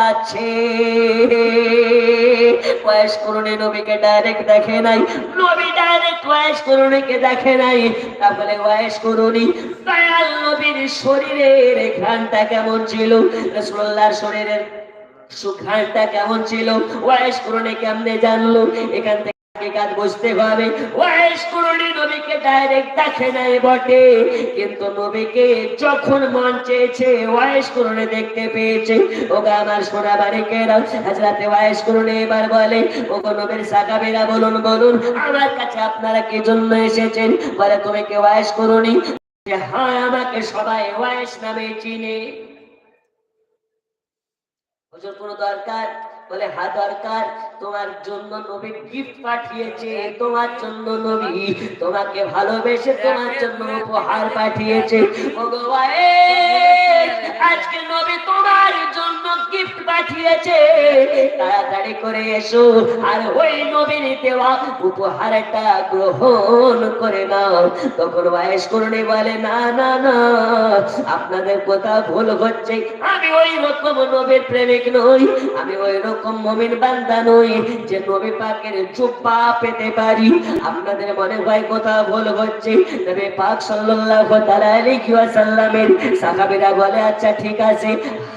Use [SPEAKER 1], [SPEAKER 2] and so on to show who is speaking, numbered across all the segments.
[SPEAKER 1] যাচ্ছে কয়েস করুণে নবীকে ডাইরেক্ট দেখে নাই। নবী ডাইরেক্ট কয়েস করুণীকে দেখে নাই। তাহলে কয়েস করুণী দয়াল নবীর শরীরের ঘ্রাণটা কেমন ছিল? রসুল্লাহর শরীরের সুখানটা কেমন ছিল? ওয়াইস করুণে কেমনে জানলো? এখান থেকে কাজ বুঝতে হবে করুণী নবীকে ডাইরেক্ট দেখে নাই বটে। কিন্তু নবীকে যখন মন চেয়েছে ওয়াইস করুণে দেখতে পেয়েছে। আমার সোনা হাজরাতে ওয়াইস করুণে এবার বলে নবীর সাকাবেরা বলুন বলুন, আমার কাছে আপনারা কি জন্য এসেছেন? বলে, তুমি কে ওয়াইস করুনি? হ্যাঁ আমাকে সবাই ওয়াইস নামে চিনে। হুজুর, কোনো দরকার? বলে, হা, দরকার। তোমার জন্য নবী গিফট পাঠিয়েছে, তোমার জন্য নবী তোমাকে ভালোবেসে তোমার জন্য উপহার পাঠিয়েছে। ভগবান আজকে নবী তোমার জন্য গিফট পাঠিয়েছে। তাড়াতাড়ি করে এসো। আর ওই নবীর দেওয়া উপহারটা গ্রহণ করে নাও। তখন বয়স করণে বলে, না না না, আপনাদের কোথাও ভুল হচ্ছে। আমি ওই রকম নবীর প্রেমিক নই। আমি ওই রকম মমিন বান্দা নই যে নবী পাকের চুপ্পা পেতে পারি। আপনাদের মনে হয় কোথাও ভুল হচ্ছে? নবী পাক সাল্লাল্লাহু আলাইহি ওয়াসাল্লামের সাহাবীরা বলে আচ্ছা ঠিক আছে।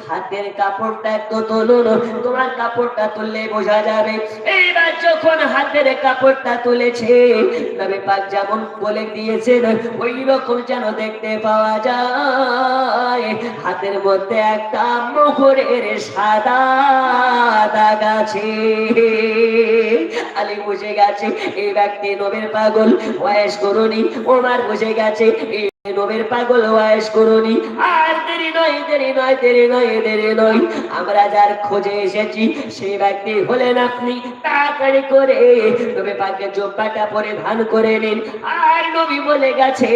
[SPEAKER 1] হাতের কাপড়টা একটু তুলুন। তোমার কাপড়টা তুললে বোঝা যাবে। এইবার যখন হাতের কাপড়টা তুলেছে, নবী পাক যেমন বলে দিয়েছেন ওই রকম যেন দেখতে পাওয়া যায়। হাতের মধ্যে একটা মোহরের সাদা দাগ আছে। আলী বুঝে গেছে, এই ব্যক্তি নবীর পাগল, বয়স করুনি। ওমার বুঝে গেছে, এই নবীর পাগল, বয়স করুনি। আর দেরি নয় দেরি নয় দেরি নয় দেরি নয়। আমরা যার খোঁজে এসেছি সেই ব্যক্তি হলেন আপনি। তাড়াতাড়ি করে পাকে জোব্বাটা পরে ধান করে নিন। আর নবী বলে গেছে,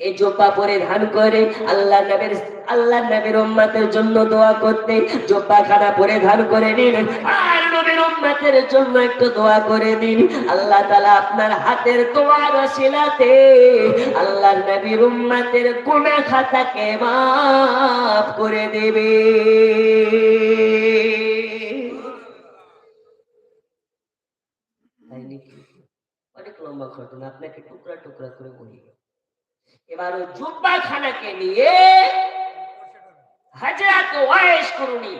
[SPEAKER 1] এই জোব্বা পরে ধান করে আল্লাহ নবীর আল্লাহ নবীর উম্মতের জন্য দোয়া করতে জোব্বা খানা পরে ধান করে নিন। আর নবীর উম্মতের জন্য একটু দোয়া করে দিন আল্লাহ তাআলা আপনার হাতের দোয়ার ওসিলাতে আল্লাহ নবীর উম্মতের গুনাহ খাতাকে করে দেবে। অনেক লম্বা ঘটনা, আপনাকে টুকরা টুকরা করে বলি। এবার ওই জুব্বা খানাকে নিয়ে হাজরাত ওয়াইস করুনি।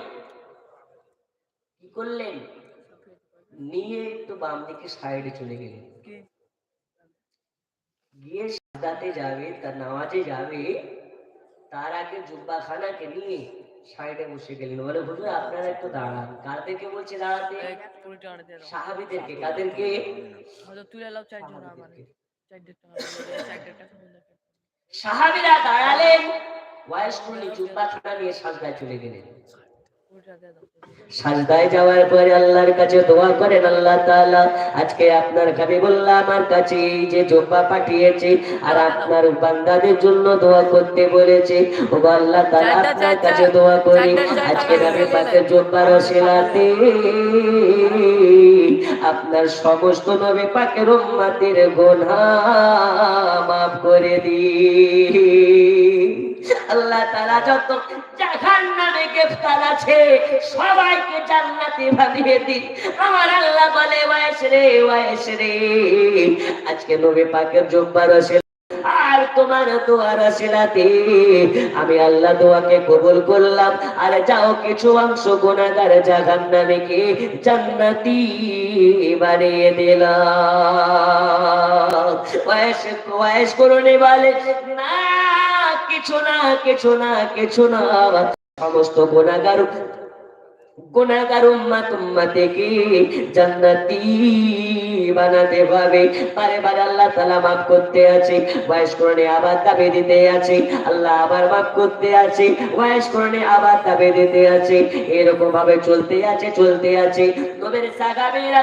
[SPEAKER 1] করলেন। নিয়ে একটু বাম দিকে সাইডে চলে গেলেন। গিয়ে সাদাতে যাবে তার নামাজে যাবে তার আগে জুব্বা খানাকে নিয়ে সাইডে বসে গেলেন। বলে হুজুর আপনারা একটু দাঁড়ান। কাদেরকে বলছে দাঁড়াতে। সাহাবিদেরকে। কাদেরকে?
[SPEAKER 2] দিলে।
[SPEAKER 1] সাহাবিরা দাঁড়ালেন। ওয়াইস করলে জুব্বা খানা নিয়ে সাজদায় চলে গেলেন। সাজদায় যাওয়ার পরে আল্লাহর কাছে দোয়া করেন আল্লাহ তাআলা আজকে আপনার হাবিবুল্লাহ আমার কাছে এই যে জোব্বা পাঠিয়েছে আর আপনার বান্দাদের জন্য দোয়া করতে বলেছে। ও আল্লাহ তাআলা আপনার কাছে দোয়া করি আজকে নবী
[SPEAKER 2] করে
[SPEAKER 1] পাকের জোব্বার ওসিলাতে আপনার সমস্ত নবী পাকের উম্মতের গুনাহ maaf করে দিন আল্লাহ তাআলা যত গ্রেফতার আছে। সবাইকে জান্নাতে দিন। আমার আল্লাহ বলে ওয়াইস রে ওয়াইস রে। আজকে নবী পাকের আর তোমার দোয়ার আমি আল্লাহ দোয়াকে কবুল করলাম। আর যাও কিছু অংশ গুণাগার জাহান্নামে কে জান্নাতি বানিয়ে দিলাম। ওয়াইস ওয়াইস করুনি বলে না কিছু না কিছু না কিছু না। সমস্ত গুণাগার গুণাগার জান্নাতি বানাতে বারে আল্লাহ তাআলা মাফ করতে আছে। বয়স করণে আবার দাবি দিতে আছে। আল্লাহ আবার মাফ করতে আছে। বয়স করণে আবার দাবি দিতে আছে। এরকম ভাবে চলতে আছে চলতে আছে। নবীর সাহাবীরা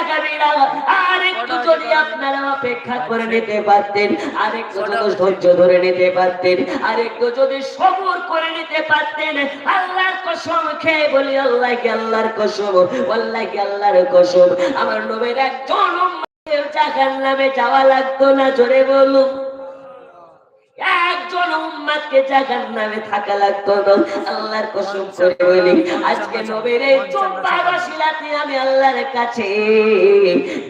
[SPEAKER 1] গো আর একটু যদি আপনারা অপেক্ষা করে নিতে পারতেন আর একটু যদি ধৈর্য ধরে নিতে পারতেন আর একটু যদি সবর করে নিতে পারতেন আল্লাহর কসম খেয়ে বলি আল্লাহ কি আল্লাহর কসম? আল্লাহ কি আল্লাহর কসম? আমার নবীর একজন জাহান্নামে যাওয়া লাগতো না জোরে বলুন। একজন উম্মাদকে জাগার নামে থাকা লাগতো না। আল্লাহর কসম করে বলি আজকে নবীর এই চোপা বসিলাতে আমি আল্লাহর কাছে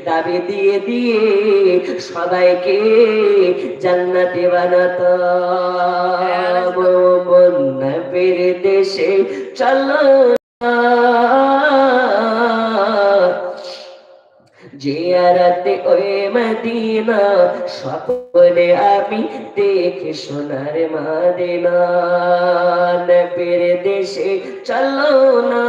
[SPEAKER 1] দাবি দিয়ে দিয়ে সবাইকে জান্নাতে বানাতো নবীর দেশে চলো। জিয়ারাতে ওই মদিনা, স্বপ্নে আমি দেখি সোনার মাদিনা। নবীর দেশে চলো না।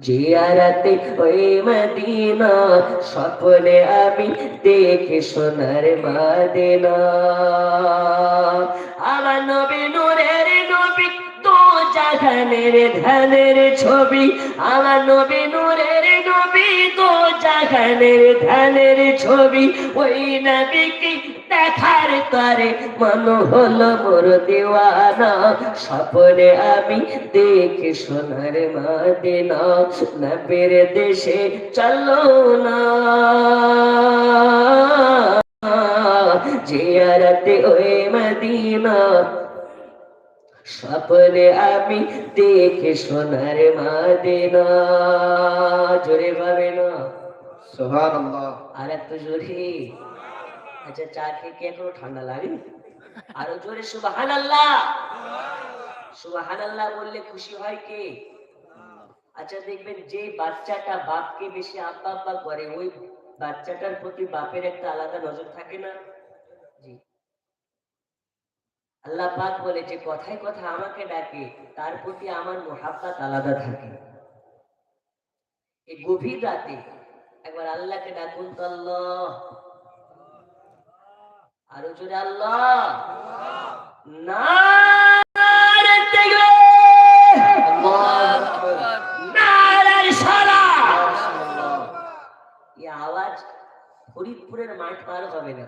[SPEAKER 1] জিয়ারাতে ওই মদিনা, স্বপ্নে আমি দেখি সোনার মাদিনা। আমার নবী নূরের নবী জাহানের ধানের ছবি আমার নবী নূরের নবী তো ধানের ছবি। ওই নবীকে দেখার তরে মন হলো মোর দেওয়ানা আমি দেখি সোনার মাদিনা দেশে চলো না। জিয়ারতে ওই মদিনা স্বপ্নে আমি দেখে সোনার মাদিনা। জোরে পাবে না?
[SPEAKER 3] সুবহানাল্লাহ।
[SPEAKER 1] আর এত জোরে? আচ্ছা চা খেয়ে কি এখনও ঠান্ডা লাগে? আরও জোরে সুবাহান আল্লাহ সুবাহান আল্লাহ বললে খুশি হয় কে? আচ্ছা দেখবেন যে বাচ্চাটা বাপকে বেশি আব্বা আব্বা করে ওই বাচ্চাটার প্রতি বাপের একটা আলাদা নজর থাকে না? জি। আল্লাহ পাক বলে যে কথায় কথা আমাকে ডাকে, তার প্রতি আমার মোহাব্বাত আলাদা থাকে। এই গভীর রাতে একবার আল্লাহকে ডাকুন তো আল্লাহ। আরও জোরে আল্লাহ। না আওয়াজ ফরিদপুরের মাঠ পার হবে না।